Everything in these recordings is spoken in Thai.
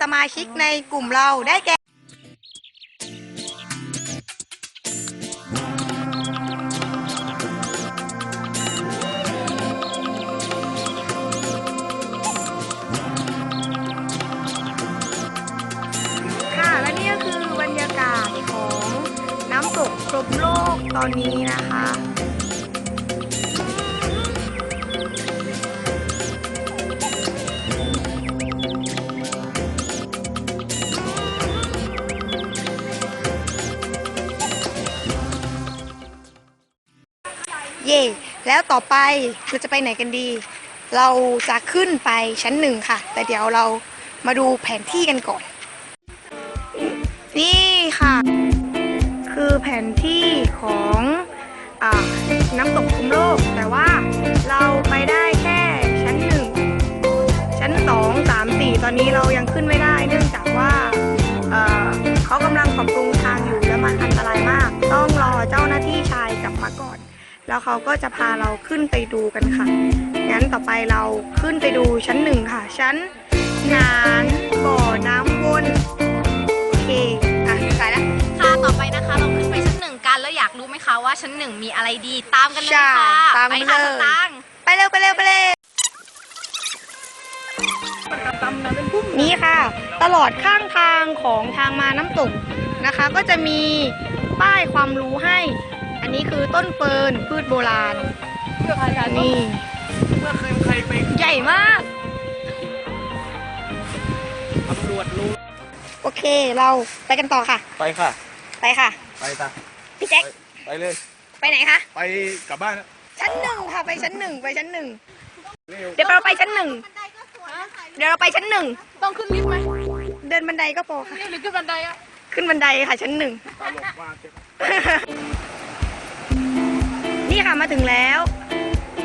สมาชิกในกลุ่มเราได้แก่ เย่แล้วต่อไปเราจะไปไหนกันดี เราจะขึ้นไปชั้นหนึ่งค่ะ แต่เดี๋ยวเรามาดูแผนที่กันก่อน นี่ค่ะ คือแผนที่ของอน้ำตกคุมโลก แต่ว่าเราไปได้แค่ชั้นหนึ่งชั้นสองสามสี่ตอนนี้เรายังขึ้นไม่ได้ เนื่องจากว่าเอ่อเขากำลังปรับปรุงทางอยู่และมันอันตรายมาก ต้องรอเจ้าหน้าที่ แล้วเขาก็จะพาเราขึ้นไปดูกันค่ะ งั้นต่อไปเราขึ้นไปดูชั้นหนึ่งค่ะ ชั้นหนานบ่อน้ำวนโอเคอะไปละค่ะต่อไปนะคะเราขึ้นไปชั้นหนึ่งกันแล้วอยากรู้ไหมคะว่าชั้นหนึ่งมีอะไรดีตามกันเลยค่ะใช่ตามไปกันค่ะเลยสตางค์ไปเร็วไปเร็วไปเร็วนี่ค่ะ ตลอดข้างทางของทางมาน้ำตกนะคะ ก็จะมีป้ายความรู้ให้อั นนี้คือต้นเฟิร์นพืชโบราณนี่เมื่อเคยใครไปใหญ่มากตำรวจรู้โอเคเราไปกันต่อค่ะ ไปค่ะ ไปค่ะ ไปจ้ะพี่แจ็คไปไปเลย ไปไหนคะ ไปกลับบ้านนะชั้นหนึ่งค่ะไปชั้นหนึ่งไปชั้นหนึ่งเร็วเดี๋ยวเราไปชั้นหนึ่งเดี๋ยวเราไปชั้นหนึ่งต้องขึ้นลิฟต์ไหมเดินบันไดก็พอค่ะหรือขึ้นบันไดอะขึ้นบันไดค่ะชั้นหนึ่งตลกมากเจ็บ นี่ค่ะมาถึงแล้ว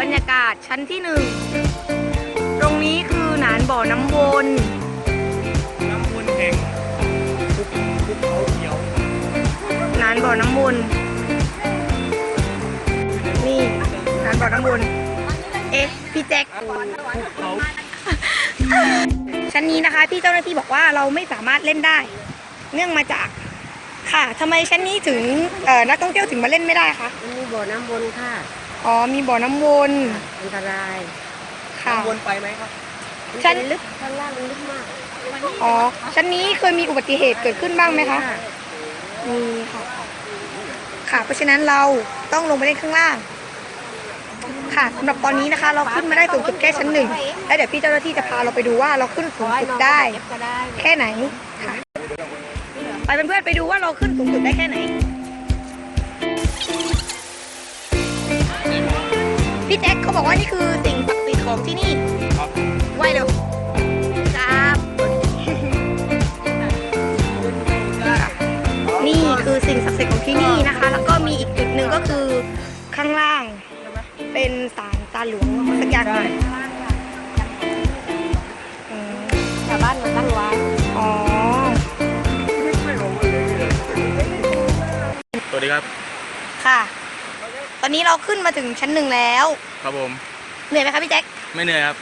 บรรยากาศชั้นที่หนึ่ง ตรงนี้คือหนานบ่อน้ำวน น้ำมันแห่งภูภูเขาเขียวหนานบ่อน้ำวนนี่หนานบ่อน้ำวนเอ๊ะพี่แจ็คภูเขาชั้นนี้นะคะที่เจ้าหน้าที่บอกว่าเราไม่สามารถเล่นได้ เนื่องมาจาก ค่ะทำไมชั้นนี้ถึงเอ่อนักท่องเที่ยวถึงมาเล่นไม่ได้คะมีบ่อน้ำวนค่ะ อ๋อ มีบ่อน้ำวนอันตรายค่ะ วนไปไหมครับ มันชั้นลึกข้างล่างมันลึกมากอ๋อ ชั้นนี้เคยมีอุบัติเหตุเกิดขึ้นบ้างไหมคะค่ะมีค่ะ ค่ะ เพราะฉะนั้นเราต้องลงไปเล่นข้างล่าง ค่ะสำหรับตอนนี้นะคะ เราขึ้นมาได้สูงสุดแค่ชั้นหนึ่งแล้วเดี๋ยวพี่เจ้าหน้าที่จะพาเราไปดูว่าเราขึ้นสูงสุดได้ก็ได้แค่ไหนค่ะ ไปเป็นเพื่อนๆไปดูว่าเราขึ้นสูงสุดได้แค่ไหน พี่แจ็คเขาบอกว่านี่คือสิ่งศักดิ์สิทธิ์ของที่นี่ครับไหวเร็วครับนี่คือสิ่งศักดิ์สิทธิ์ของที่นี่นะคะ แล้วก็มีอีกจุดหนึ่งก็คือข้างล่าง เป็นศาลตาหลวงสักอย่างหนึ่งอืมชาวบ้านมาตั้งไว้ ดีครับ ค่ะ ตอนนี้เราขึ้นมาถึงชั้นหนึ่งแล้ว ครับผม เหนื่อยไหมคะพี่แจ็คไม่เหนื่อยครับ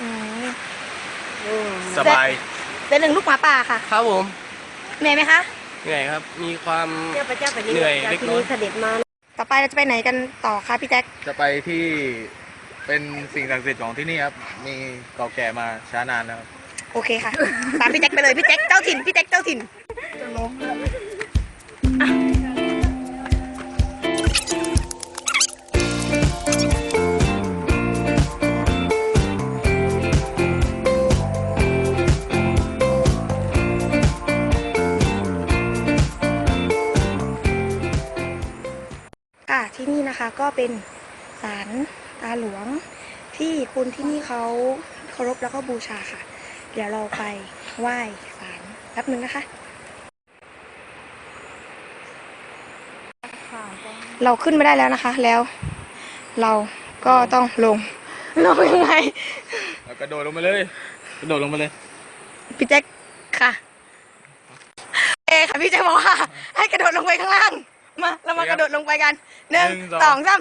อืมสบายเป็นหนึ่งลูกหมาป่าค่ะ ครับผม เหนื่อยไหมคะ เหนื่อยครับ มีความเจ้าพระเจ้าแผ่นดินเหนื่อยจากเล็กที่น้อยนี้เสด็จมา ต่อไปเราจะไปไหนกันต่อคะพี่แจ็คจะไปที่เป็นสิ่งศักดิ์สิทธิ์ของที่นี่ครับ มีเก่าแก่มาช้านานแล้วครับ โอเคค่ะ ตามพี่แจ็คไปเลยพี่แจ็คเจ้าถิ่นพี่แจ็คเจ้าถิ่นอะ ก็เป็นศาลตาหลวงที่คนที่นี่เขาเคารพแล้วก็บูชาค่ะ เดี๋ยวเราไปไหว้ศาลแป๊บนึงนะคะเราขึ้นไม่ได้แล้วนะคะ แล้ว เราก็ต้องลงลงยังไงแล้วกระโดดลงมาเลยกระโดดลงมาเลย พี่แจ็คค่ะเอค่ะพี่แจ็คบอกว่าให้กระโดดลงไปข้างล่าง มาเรามากระโดดลงไปกันหนึ่งหนึ่งสสอองงสาม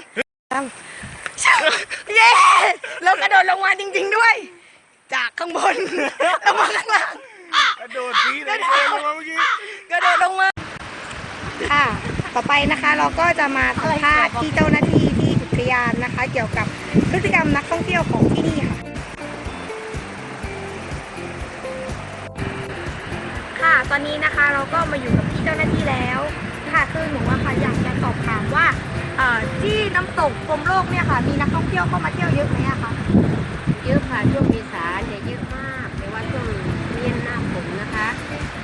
สามเย้เรากระโดดลงมาจริง ๆด้วย จากข้างบนลงมาข้างล่าง กระโดดทีเลยลงมาเมื่อกี้ กระโดดลงมา ค่ะ ต่อไปนะคะเราก็จะมาสัมภาษณ์ที่เจ้าหน้าที่ที่อุทยานนะคะ เกี่ยวกับพฤติกรรมนักท่องเที่ยวของที่นี่ค่ะ ค่ะ ตอนนี้นะคะเราก็มาอยู่กับพี่เจ้าหน้าที่แล้ว ค่ะคือหนูว่าค่ะอยากจะสอบถามว่าเอ่อที่น้ำตกกรมโลกเนี่ยค่ะ มีนักท่องเที่ยวเข้ามาเที่ยวเยอะไหมอะคะเยอะค่ะช่วงเมษาเนี่ยเยอะมากแต่ว่าช่วงเมียนหน้าฝนนะคะ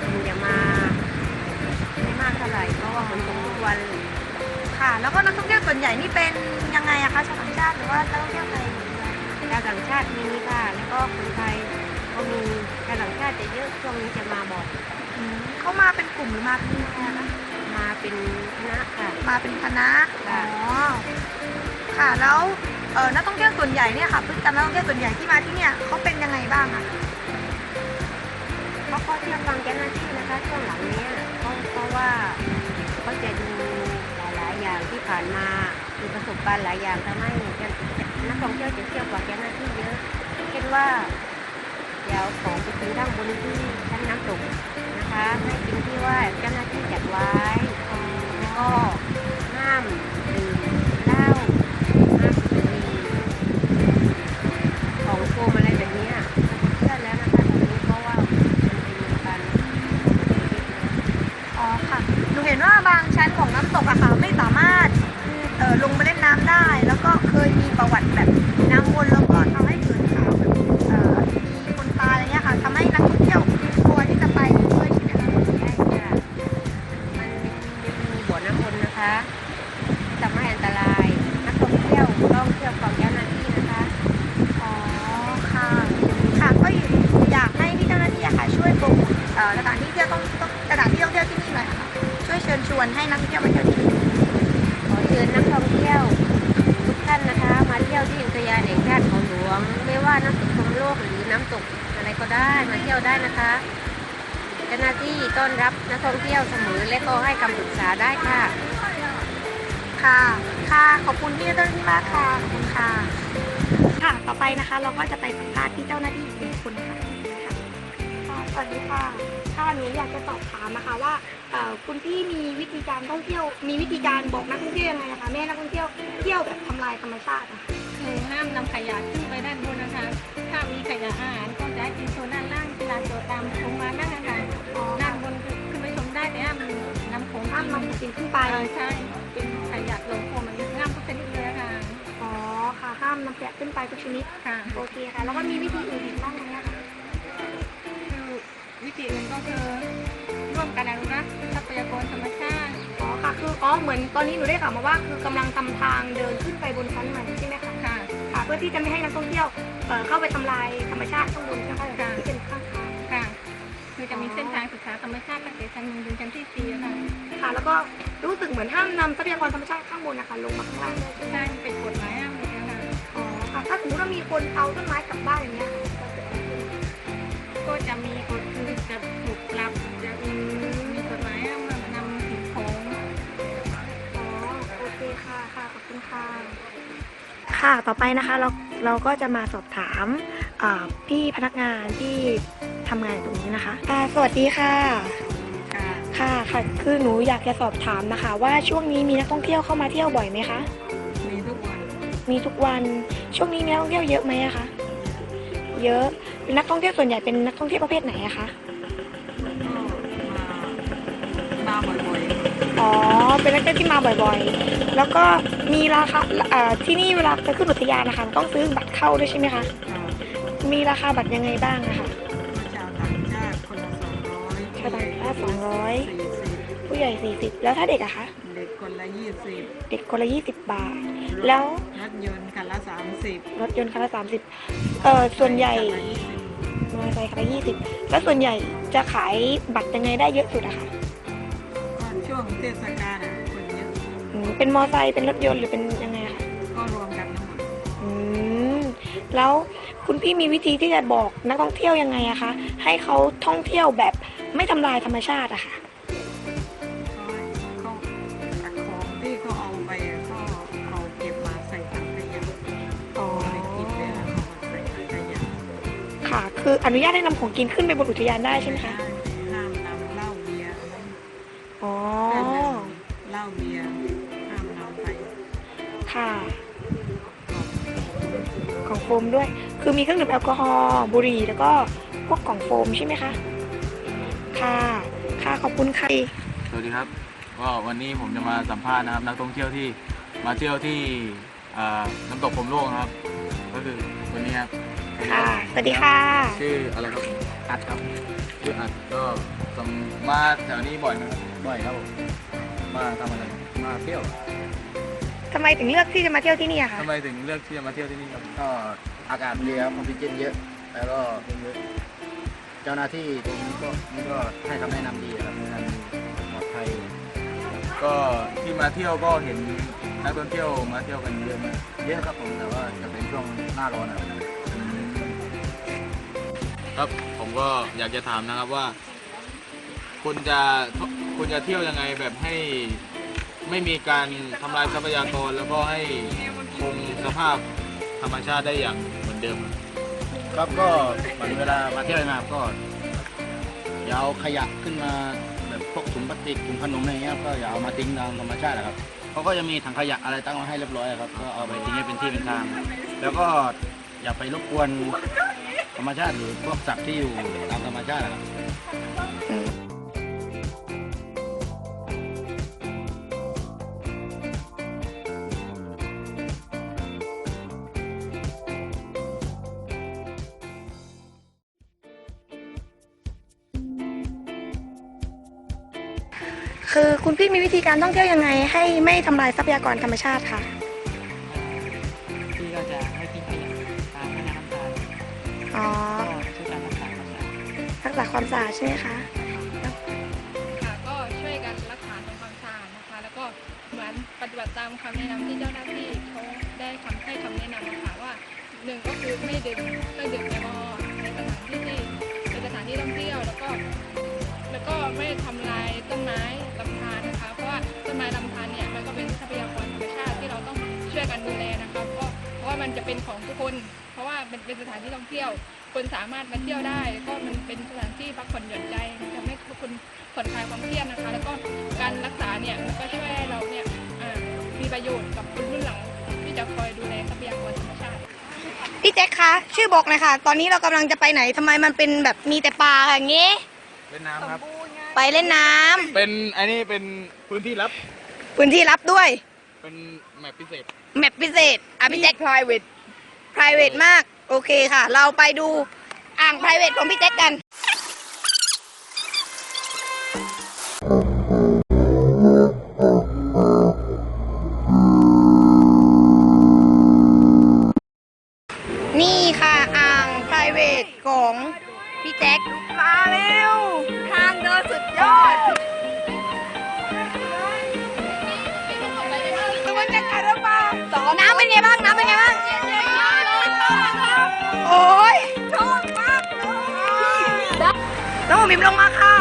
มันจะมาไม่มากเท่าไหร่เพราะว่าฝนตกทุกวันค่ะ แล้วก็นักท่องเที่ยวส่วนใหญ่นี่เป็นยังไงอะคะชาวต่างชาติหรือว่านักท่องเที่ยวไทยชาวต่างชาติมีค่ะแล้วก็คนไทยก็มีชาวต่างชาติจะเยอะช่วงนี้จะมาบ่อยอืมเขามาเป็นกลุ่มหรือมาเป็นยังไงอะคะมา เป็นคณะค่ะ มาเป็นคณะค่ะ อ๋อค่ะแล้วเออนักท่องเที่ยวส่วนใหญ่เนี่ยค่ะพฤติกรรมนักท่องเที่ยวส่วนใหญ่ที่มาที่เนี่ยเขาเป็นยังไงบ้างอะเขาก็เชื่อฟังเจ้าหน้าที่นะคะช่วงหลังเนี้ยเพราะเพราะว่าเขาจะดูหลายๆอย่างที่ผ่านมามีประสบการณ์หลายอย่างทำให้นักท่องเที่ยวจะเที่ยวกว่าเจ้าหน้าที่เยอะเช่นว่าเดี๋ยวของไปกินข้างบนที่ชั้นน้ำตกนะคะให้กินที่ว่าเจ้าหน้าที่จัดไว้ แล้ ต้อนรับนักท่องเที่ยวเสมอและก็ให้คำปรึกษาได้ค่ะ ค่ะ ค่ะ ขอบคุณพี่เจ้าหน้าที่มากค่ะขอบคุณค่ะ ค่ะ ต่อไปนะคะ เราก็จะไปสัมภาษณ์ที่เจ้าหน้าที่อีกคนค่ะค่ะ สวัสดีค่ะค่ะหนูอยากจะสอบถามนะคะว่าเอ่อคุณพี่มีวิธีการท่องเที่ยว มีวิธีการบอกนักท่องเที่ยวยังไงนะคะไม่ให้นักท่องเที่ยวเที่ยวแบบทำลายธรรมชาติอะค่ะ คือห้ามนำขยะขึ้นไปด้านบนนะคะ ถ้ามีขยะอาหารก็จะให้กินโซนด้านล่าง ลาตัวตามลงมานั่นนะคะอ๋อด้านบนขึ้นไปชมได้แต่ห้ามนำของห้ามนำสิ่งขึ้นไปเออใช่ เป็นขยะลงโฟมมันห้ามทุกชนิดเลยค่ะ อ๋อค่ะห้ามนำแกะขึ้นไปทุกชนิดค่ะ โอเคค่ะ แล้วก็มีวิธีอื่นอีกบ้างไหมอะคะคือวิธีอื่นก็คือร่วมกันอนุรักษ์ทรัพยากรธรรมชาติ อ๋อค่ะ คืออ๋อเหมือนตอนนี้หนูได้ข่าวมาว่าคือกำลังทำทางเดินขึ้นไปบนชั้นใหม่ใช่ไหมคะ ค่ะ ค่ะ เพื่อที่จะไม่ให้นักท่องเที่ยวเอ่อเข้าไปทำลายธรรมชาติข้างบนใช่ไหมคะค่ะที่เป็นข้างทางค่ะคือ จะมีเส้นทางศึกษาธรรมชาติตั้งแต่ชั้นหนึ่งถึงชั้นที่สี่อะค่ะค่ะ แล้วก็รู้สึกเหมือนห้ามนำทรัพยากรธรรมชาติข้างบนนะคะลงมาข้างล่างใช่ไหมเป็นกฎหมายห้ามเลยนะคะอ๋อค่ะถ้าสมมติว่ามีคนเอาต้นไม้กลับบ้านอย่างเงี้ยก็จะมีกฎคือจะถูกปรับจะมีมีกฎหมายห้ามนำสิ่งของอ๋อโอเคค่ะค่ะขอบคุณค่ะค่ะต่อไปนะคะเราเราก็จะมาสอบถามพี่พนักงานที่ ทำงานอยู่ตรงนี้นะคะค่ะสวัสดีค่ะค่ะ ค่ะค่ะ คือหนูอยากจะสอบถามนะคะ ว่าช่วงนี้มีนักท่องเที่ยวเข้ามาเที่ยวบ่อยไหมคะ มีทุกวันมีทุกวัน ช่วงนี้มีนักท่องเที่ยวเยอะไหมอะคะ เยอะเป็นนักท่องเที่ยวส่วนใหญ่เป็นนักท่องเที่ยวประเภทไหนอะคะ ก็มามาบ่อยอ๋อ เป็นนักท่องเที่ยวที่มาบ่อยๆ แล้วก็มีราคาเอ่อที่นี่เวลาไปขึ้นอุทยานนะคะ ต้องซื้อบัตรเข้าด้วยใช่ไหมคะ ๆค่ะมีราคาบัตรยังไงบ้างอะคะาวต่างชาติ200สี่สิบผู้ใหญ่40แล้วถ้าเด็กอะคะเด็กคนละยี่สิบเด็กคนละ20บาท แล้วรถยนต์คันละสามสิบรถยนต์คันละ30เอ่อส่วนใหญ่มอเตอร์ไซค์คันละ20แล้วส่วนใหญ่จะขายบัตรยังไงได้เยอะสุดอะคะก็ช่วงเทศกาลอะคนเยอะอืมเป็นมอเตอร์ไซค์เป็นรถยนต์หรือเป็นยังไงอะคะก็รวมกันทั้งหมดอืมแล้วคุณพี่มีวิธีที่จะบอกนักท่องเที่ยวยังไงอะคะให้เขาท่องเที่ยวแบบ ไม่ทำลายธรรมชาติอะค่ะ ก็เขาจากของที่เขาเอาไปอะก็เอาเก็บมาใส่ถังขยะอ๋อไม่ได้กินเลยอะเอามาใส่ถังขยะค่ะ คืออนุญาตให้นำของกินขึ้นไปบนอุทยานได้ใช่ไหมคะ ห้ามนำเหล้าเบียร์อ๋อ ห้ามนำเหล้าเบียร์ห้ามนำไปค่ะกล่องโฟมด้วย คือมีเครื่องดื่มแอลกอฮอล์ บุหรี่ แล้วก็พวกกล่องโฟมใช่ไหมคะ ค่ะ ค่ะขอบคุณค่ะสวัสดีครับก็วันนี้ผมจะมาสัมภาษณ์นะครับ นักท่องเที่ยวที่มาเที่ยวที่อ่าน้ำตกผมโล่งครับ ก็คือวันนี้ครับค่ะสวัสดีค่ะ ชื่ออะไรครับอัดครับชื่ออัดก็สมมาแถวนี้บ่อยไหมครับบ่อยครับผมมาทำอะไรมาเที่ยวทำไมถึงเลือกที่จะมาเที่ยวที่นี่อะคะทำไมถึงเลือกที่จะมาเที่ยวที่นี่ครับก็อากาศดีครับออกซิเจนเยอะ แล้วก็เจ้าหน้าที่ตรงนี้ก็นี่ก็ให้คำแนะนำดีครับแนะนำดีปลอดภัยก็ที่มาเที่ยวก็เห็นนักท่องเที่ยวมาเที่ยวกันเยอะมากเยอะครับผมแต่ว่าจะเป็นช่วงหน้าร้อนนะครับครับผมก็อยากจะถามนะครับว่าคุณจะคุณจะเที่ยวยังไงแบบให้ไม่มีการทำลายทรัพยากรแล้วก็ให้คงสภาพธรรมชาติได้อย่างเหมือนเดิม ครับก็เหมือนเวลามาเที่ยวนะครับก็อย่าเอาขยะขึ้นมาแบบพวกถุงพลาสติกถุงขนมอะไรเงี้ยก็อย่าเอามาทิ้งตามธรรมชาตินะครับเขาก็จะมีถังขยะอะไรตั้งไว้ให้เรียบร้อยครับก็เอาไปทิ้งให้เป็นที่เป็นทาง แล้วก็อย่าไปรบกวนธรรมชาติหรือพวกสัตว์ที่อยู่ตามธรรมชาตินะครับ คือคุณพี่มีวิธีการท่องเที่ยวยังไง ให้ไม่ทำลายทรัพยากรธรรมชาติค่ะที่ก็จะไม่ทิ้งขยะตามแม่น้ำตาลอ๋อ ก็ช่วยกันรักษาความสะอาดรักษาความสะอาดใช่ไหมคะ ค่ะก็ช่วยกันรักษาทำความสะอาดนะคะ แล้วก็เหมือนปฏิบัติตามคำแนะนำที่เจ้าหน้าที่เขาได้คำให้คำแนะนำนะคะว่าหนึ่งก็คือไม่ดื่มเครื่องดื่มแอลกอฮอล์ในสถานที่ที่เป็นสถานที่ท่องเที่ยวแล้วก็ แล้วก็ไม่ทำลายต้นไม้ ต้นไม้ลำธารเนี่ยมันก็เป็นทรัพยากรธรรมชาติที่เราต้องช่วยกันดูแลนะคะเพราะเพราะว่ามันจะเป็นของทุกคน เพราะว่าเป็นเป็นสถานที่ท่องเที่ยว คนสามารถมาเที่ยวได้ แล้วก็มันเป็นสถานที่พักผ่อนหย่อนใจมันทำให้ทุกคนผ่อนคลายความเครียดนะคะ แล้วก็การรักษาเนี่ยมันก็ช่วยให้เราเนี่ยอ่ามีประโยชน์กับคนรุ่นหลังที่จะคอยดูแลทรัพยากรธรรมชาติพี่แจ็คคะชื่อบอกหน่อยค่ะ ตอนนี้เรากำลังจะไปไหนทำไมมันเป็นแบบมีแต่ปลาอย่างงี้เล่นน้ำครับ ไปเล่นน้ำเป็นอันนี้เป็นพื้นที่ลับ พื้นที่รับด้วย เป็นแมปพิเศษ แมปพิเศษ อะพี่แจ็ค private private มาก โอเคค่ะ เราไปดูอ่าง private ของพี่แจ็คกันนี่ น้องหมิมลงมาค่ะ